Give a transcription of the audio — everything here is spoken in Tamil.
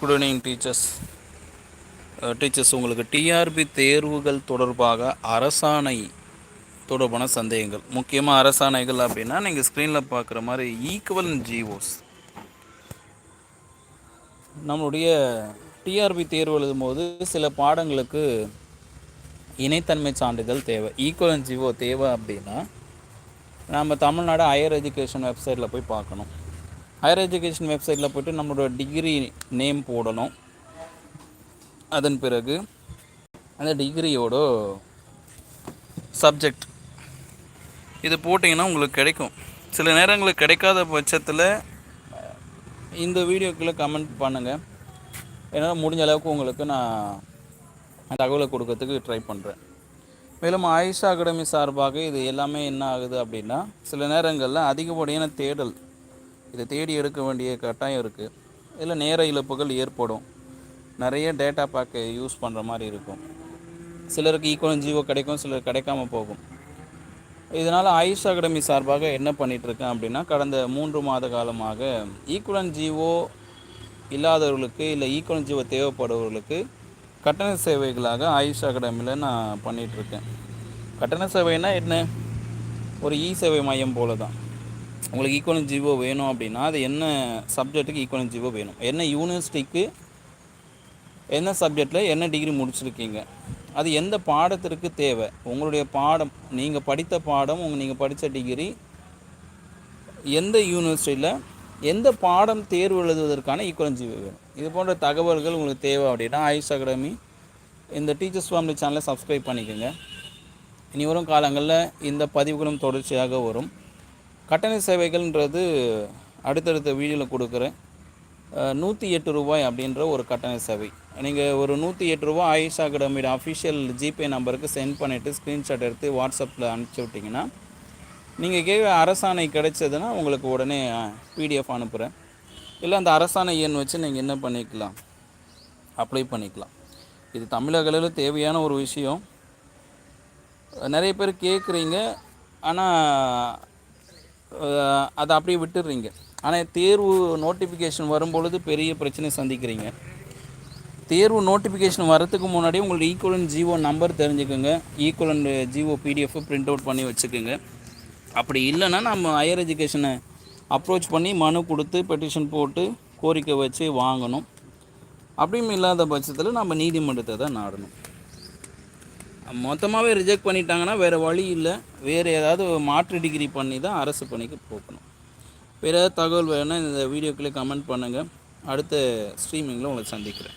குட் ஈவினிங் டீச்சர்ஸ் டீச்சர்ஸ் உங்களுக்கு டிஆர்பி தேர்வுகள் தொடர்பாக அரசாணை தொடர்பான சந்தேகங்கள். முக்கியமாக அரசாணைகள் அப்படின்னா நீங்கள் ஸ்க்ரீனில் பார்க்குற மாதிரி ஈக்குவல் ஜிஓஸ் நம்மளுடைய டிஆர்பி தேர்வு எழுதும் போது சில பாடங்களுக்கு இணைத்தன்மை சான்றிதழ் தேவை. ஈக்குவல் ஜிஓ தேவை அப்படின்னா நம்ம தமிழ்நாடு ஹையர் எஜுகேஷன் வெப்சைட்டில் போய் பார்க்கணும். ஹையர் எஜுகேஷன் வெப்சைட்டில் போய்ட்டு நம்மளோட டிகிரி நேம் போடணும். அதன் பிறகு அந்த டிகிரியோட சப்ஜெக்ட் இது போட்டிங்கன்னா உங்களுக்கு கிடைக்கும். சில நேரங்களுக்கு கிடைக்காத பட்சத்தில் இந்த வீடியோக்குள்ளே கமெண்ட் பண்ணுங்கள் என்னால் முடிஞ்ச அளவுக்கு உங்களுக்கு நான் தகவலை கொடுக்கறதுக்கு ட்ரை பண்ணுறேன் மேலும் ஆயுஷா அகாடமி சார்பாக இது எல்லாமே என்ன ஆகுது அப்படின்னா சில நேரங்களில் அதிகப்படியான தேடல் இதை தேடி எடுக்க வேண்டிய கட்டாயம் இருக்குது இதில் நேர இழப்புகள் ஏற்படும். நிறைய டேட்டா பேக்கை யூஸ் பண்ணுற மாதிரி இருக்கும். சிலருக்கு ஈக்குவலன் ஜீவோ கிடைக்கும் சிலர் கிடைக்காம போகும். இதனால் ஆயுஷ் அகாடமி சார்பாக என்ன பண்ணிகிட்ருக்கேன் அப்படின்னா கடந்த மூன்று மாத காலமாக ஈக்குவலன் ஜீவோ இல்லாதவர்களுக்கு இல்லை ஈக்குவலன் ஜீவோ தேவைப்படுபவர்களுக்கு கட்டண சேவைகளாக ஆயுஷ் அகாடமியில் நான் பண்ணிகிட்ருக்கேன் கட்டண சேவைனா என்ன? ஒரு இ சேவை மையம் போல தான் உங்களுக்கு ஈக்குவலன் ஜீவோ வேணும் அப்படின்னா அது என்ன சப்ஜெக்ட்டுக்கு ஈக்குவலன் ஜீவோ வேணும்? என்ன யூனிவர்சிட்டிக்கு என்ன சப்ஜெக்டில் என்ன டிகிரி முடிச்சிருக்கீங்க? அது எந்த பாடத்திற்கு தேவை? உங்களுடைய பாடம் நீங்கள் படித்த பாடம் உங்கள் நீங்கள் படித்த டிகிரி எந்த யூனிவர்சிட்டியில் எந்த பாடம் தேர்வு எழுதுவதற்கான ஈக்குவலன் ஜீவோ வேணும்? இது போன்ற தகவல்கள் உங்களுக்கு தேவை அப்படின்னா ஆயுஷ் அகாடமி இந்த டீச்சர்ஸ் ஃபேமிலி சேனலை சப்ஸ்கிரைப் பண்ணிக்கோங்க. இனி வரும் காலங்களில் இந்த பதிவுகளும் தொடர்ச்சியாக வரும். கட்டண சேவைகள்ன்றது அடுத்தடுத்த வீடியோவில் கொடுக்குறேன். நூற்றி எட்டு ரூபாய் அப்படின்ற ஒரு கட்டண சேவை. நீங்கள் ஒரு நூற்றி எட்டு ரூபா ஆயுஷ் அகாடமியோட அஃபிஷியல் ஜிபே நம்பருக்கு சென்ட் பண்ணிவிட்டு ஸ்க்ரீன்ஷாட் எடுத்து வாட்ஸ்அப்பில் அனுப்பிச்சி விட்டிங்கன்னா நீங்கள் கேட்க அரசாணை கிடைச்சதுன்னா உங்களுக்கு உடனே பிடிஎஃப் அனுப்புகிறேன் இல்லை அந்த அரசாணை எண் வச்சு நீங்கள் என்ன பண்ணிக்கலாம்? அப்ளை பண்ணிக்கலாம். இது தமிழகளில் தேவையான ஒரு விஷயம். நிறைய பேர் கேட்குறீங்க ஆனால் அதை அப்படியே விட்டுடுறீங்க. ஆனால் தேர்வு நோட்டிஃபிகேஷன் வரும்பொழுது பெரிய பிரச்சனை சந்திக்கிறீங்க. தேர்வு நோட்டிஃபிகேஷன் வரத்துக்கு முன்னாடி உங்களோட ஈக்குவலன் ஜிஓ நம்பர் தெரிஞ்சுக்கோங்க. Equivalent GO PDF print out பண்ணி வச்சுக்கோங்க. அப்படி இல்லைன்னா நம்ம ஹையர் எஜுகேஷனை அப்ரோச் பண்ணி மனு கொடுத்து பெட்டிஷன் போட்டு கோரிக்கை வச்சு வாங்கணும். அப்படியும் இல்லாத பட்சத்தில் நம்ம நீதிமன்றத்தை தான் நாடணும். மொத்தமாகவே ரிஜெக்ட் பண்ணிட்டாங்கன்னா வேறு வழி இல்லை. வேறு ஏதாவது மாற்று டிகிரி பண்ணி தான் அரசு பணிக்கு போகணும். வேறு ஏதாவது தகவல் வேணுன்னா இந்த வீடியோக்குள்ளே கமெண்ட் பண்ணுங்கள் அடுத்த ஸ்ட்ரீமிங்கில் உங்களை சந்திக்கிறேன்.